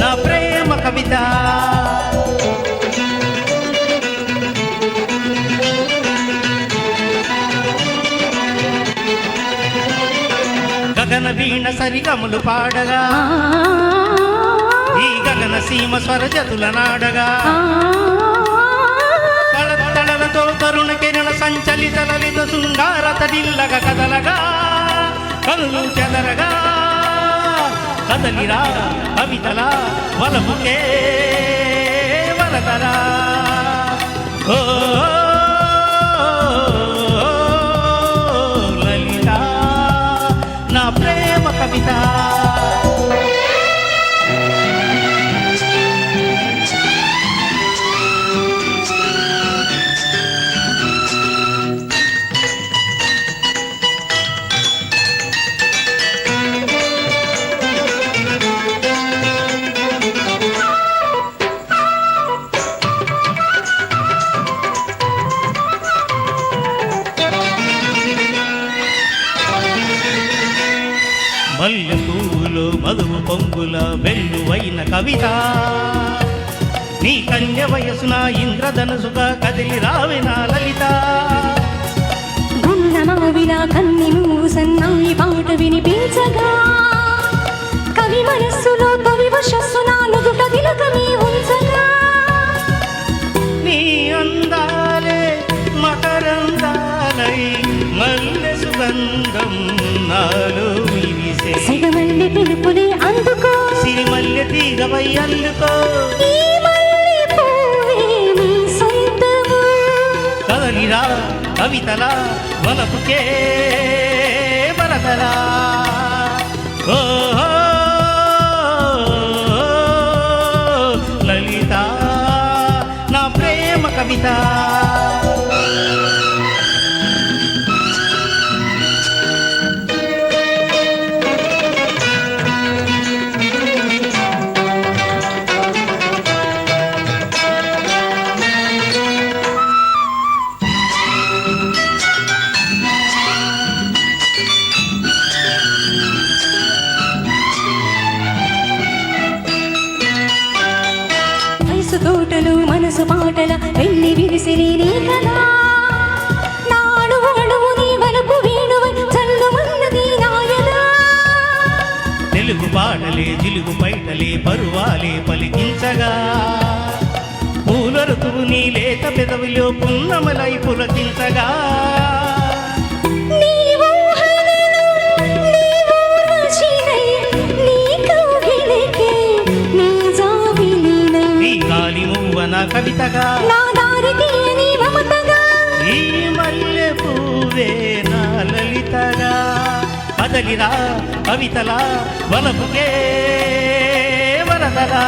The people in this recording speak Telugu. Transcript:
నా ప్రేమ కవిత. గగన వీణ సరిగములు పాడగా ఈ గగన సీమ స్వరజతుల నాడగా. తళతళలతో తరుణ కిరణ సంచలిత లలిత శృంగారత తడిల్లగ కదలగా కళ్ళు చెదరగా. కదలిరా కవితల వలముకే వరదరా ఓ మల్లె పువ్వులు మధువు పొంగుల వెల్లువైన కవిత. నీ కన్య వయసున ఇంద్రధనుసుగా కదిలి రావిన లలిత. గున్నమావిలా కన్ని నువ్వు సన్నాయి పాట వినిపించగా కవి మనస్సులో మకరందాలై మల్లె సుగంధం నాలో విరిసే సిగమల్లి పిలుపులే అందుకో. సిరిమల్లె తీగవై అల్లుకో. ఈ మల్లె పువ్వే నీ సొంతము. కదలిరా కవితల వలపుకే వరదరా ఓ లలిత నా ప్రేమ కవిత. మనసు మాటల వెళ్ళి విరిసిని నీ కదా నాడు అణువు నీ వలపు వేణువై చల్లుమన్నది నాయనా. తెలుగు పాటలే జిలుగు పైటలే పరువాలే పలికించగా. పూల ఋతువు నీ లేత పెదవిలో పున్నమలై పులకించగా. కవితగా. నా దారి తీయని మమతగా? ఈ మల్లె పువ్వే నా లలితగా. కదలిరా కవితల వలపుకే వరదరా